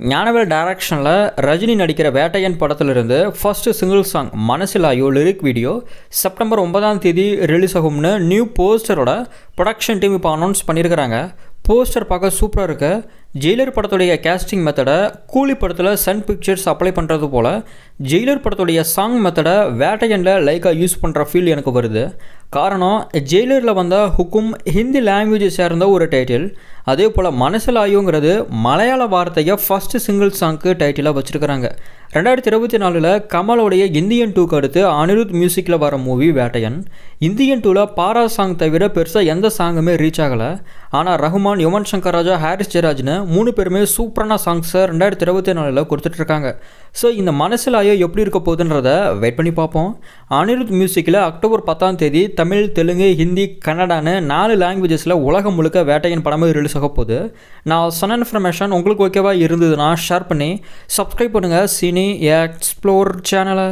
ஞானவேல் டைரக்ஷனில் ரஜினி நடிக்கிற வேட்டையன் படத்திலிருந்து first single song Manasilaayo lyric video September ஒன்பதாம் தேதி ரிலீஸ் ஆகும்னு நியூ போஸ்டரோட ப்ரொடக்ஷன் டீம் இப்போ அனௌன்ஸ் பண்ணியிருக்கிறாங்க போஸ்டர் பார்க்க சூப்பராக இருக்குது ஜெயிலர் படத்துடைய கேஸ்டிங் மெத்தடை கூலி படத்தில் சன் பிக்சர்ஸ் அப்ளை பண்ணுறது போல் ஜெயிலர் படத்துடைய சாங் மெத்தடை வேட்டையனில் லைக்காக யூஸ் பண்ணுற ஃபீல் எனக்கு வருது. காரணம் ஜெயிலரில் வந்த ஹுக்கும் ஹிந்தி லாங்குவேஜை சேர்ந்த ஒரு டைட்டில் அதே போல் மனசில் ஆயுங்கிறது மலையாள வார்த்தையை ஃபஸ்ட்டு சிங்கிள் சாங்க்கு டைட்டிலாக வச்சுருக்கிறாங்க. ரெண்டாயிரத்தி இருபத்தி நாலில் கமலோடைய இந்தியன் டூக்கு அடுத்து அனிருத் மியூசிக்கில் வர மூவி வேட்டையன். இந்தியன் டூவில் பாரா சாங் தவிர பெருசாக எந்த சாங்குமே ரீச் ஆகலை. ஆனால் ரஹ்மான் யுவன் சங்கர் ராஜா ஹாரிஸ் ஜெராஜ்னு மூணு பேருமே சூப்பரான சாங்ஸை ரெண்டாயிரத்தி இருபத்தி நாலில் கொடுத்துட்ருக்காங்க ஸோ இந்த மனசில் ஆயோ எப்படி இருக்க போகுதுன்றத வெயிட் பண்ணி பார்ப்போம். அனிருத் மியூசிக்கில் அக்டோபர் பத்தாம் தேதி தமிழ் தெலுங்கு ஹிந்தி கன்னடான்னு நாலு லாங்குவேஜஸில் உலகம் முழுக்க வேட்டையின் படமே ரிலீஸ் ஆக போகுது. நான் சொன்ன இன்ஃபர்மேஷன் உங்களுக்கு ஓகேவா இருந்ததுன்னா ஷேர் பண்ணி சப்ஸ்கிரைப் பண்ணுங்கள் சினி எக்ஸ்ப்ளோர் சேனலை